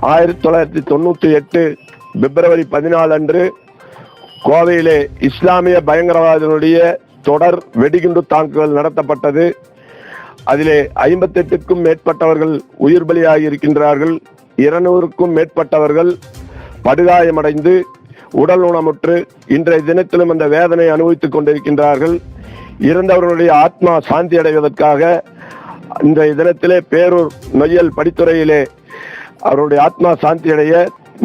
ஆயிரத்தி தொள்ளாயிரத்தி தொண்ணூற்றி எட்டு பிப்ரவரி பதினாலு அன்று கோவையிலே இஸ்லாமிய பயங்கரவாதிகளுடைய தொடர் வெடிகுண்டு தாக்குதல் நடத்தப்பட்டது. அதிலே ஐம்பத்தெட்டுக்கும் மேற்பட்டவர்கள் உயிர் பலியாகி இருக்கின்றார்கள். இருநூறுக்கும் மேற்பட்டவர்கள் படுகாயமடைந்து உடல் ஊனமுற்று இன்றைய தினத்திலும் அந்த வேதனை அனுபவித்துக் கொண்டிருக்கின்றார்கள். இறந்தவர்களுடைய ஆத்மா சாந்தி அடைவதற்காக இந்த தினத்திலே பேரூர் நொய்யல் படித்துறையிலே அவருடைய ஆத்மா சாந்தி அடைய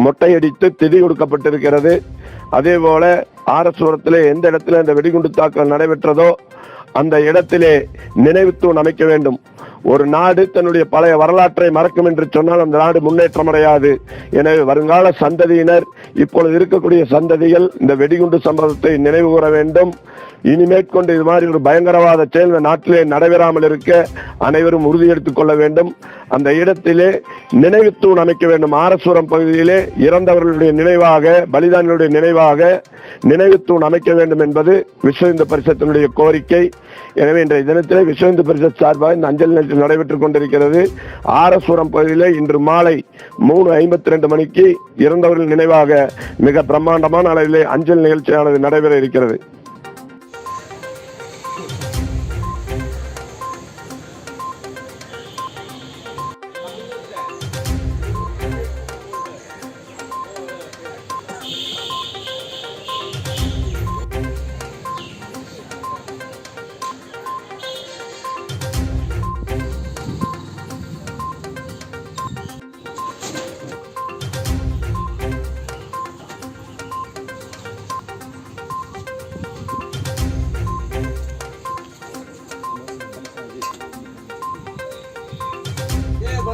மொட்டையடித்து திதி கொடுக்கப்பட்டிருக்கிறது. அதே போல ஆரசுரத்திலே எந்த இடத்துல இந்த வெடிகுண்டு தாக்கல் நடைபெற்றதோ அந்த இடத்திலே நினைவு தூண் அமைக்க வேண்டும். ஒரு நாடு தன்னுடைய பழைய வரலாற்றை மறக்கும் என்று சொன்னால் அந்த நாடு முன்னேற்றம் அடையாது. எனவே வருங்கால சந்ததியினர் இப்பொழுது இருக்கக்கூடிய சந்ததிகள் இந்த வெடிகுண்டு சம்பவத்தை நினைவு கூற வேண்டும். இனிமேற்கொண்டு இது மாதிரி ஒரு பயங்கரவாத செயல் இந்த நாட்டிலே நடைபெறாமல் இருக்க அனைவரும் உறுதியெடுத்துக் கொள்ள வேண்டும். அந்த இடத்திலே நினைவு தூண் அமைக்க வேண்டும். ஆரசூரம் பகுதியிலே இறந்தவர்களுடைய நினைவாக பலிதானிகளுடைய நினைவாக நினைவு தூண் அமைக்க வேண்டும் என்பது விஸ்வ இந்து பரிஷத்தினுடைய கோரிக்கை. எனவே இன்றைய தினத்திலே விஸ்வ இந்து பரிஷத் சார்பாக இந்த அஞ்சல் நடைபெற்றுக் கொண்டிருக்கிறது. ஆரசூரம் பகுதியில் இன்று மாலை மூணு ஐம்பத்தி ரெண்டு மணிக்கு இறந்தவர்கள் நினைவாக மிக பிரம்மாண்டமான அளவிலே அஞ்சல் நிகழ்ச்சியானது நடைபெற இருக்கிறது.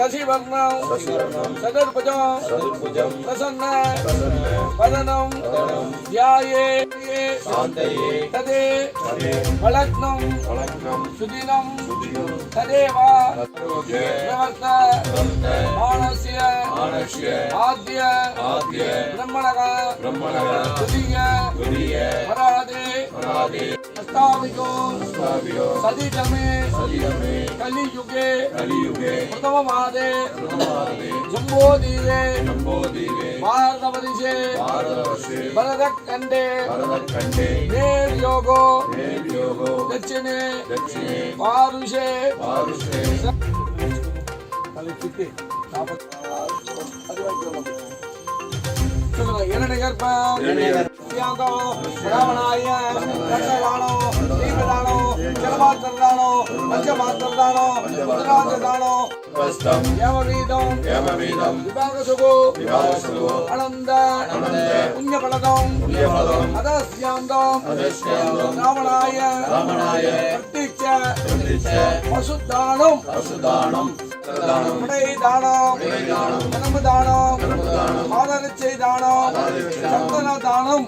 சசிவர்ணம் சதுர்புஜம் பிரசன்ன பதனம் தியாயே ததே வளக்னம் சுதினம் ததேவா பிரவர்த்த மானசிய ஆத்ய பிரம்மணக துதிய வராதே அஸ்தாபிகோ சதிதமே. கலியுகே. கலியுகே. பிரதமமாதே ஜம்போதீரே ஜம்போதீரே பாரதபதிஷே பாரதபதிஷே பரதக்கண்டே. பரதக்கண்டே. நேர் யோகோ நேர் யோகோ தட்சிணே. தட்சிணே. பாருஷே பாருஷே கலிச்சிட்டு நாற்பத்தி சத்தியாங்கோ ராவணாய ரசதானோ தீபதானோ ஜலபாத்திரதானோ பஞ்சபாத்திரதானோ முதலாஜதானோ ஏமவீதம் ஏமவீதம் விபாகசுகோ விபாகசுகோ அனந்த அனந்த புண்ணியபலதம் புண்ணியபலதம் அதஸ்யாந்தம் அதஸ்யாந்தம் ராவணாய பசுதானம் பசுதானம் உடை தானம். உடம்பு தானம் ஆதரச்சை தானம். சந்தன தானம்.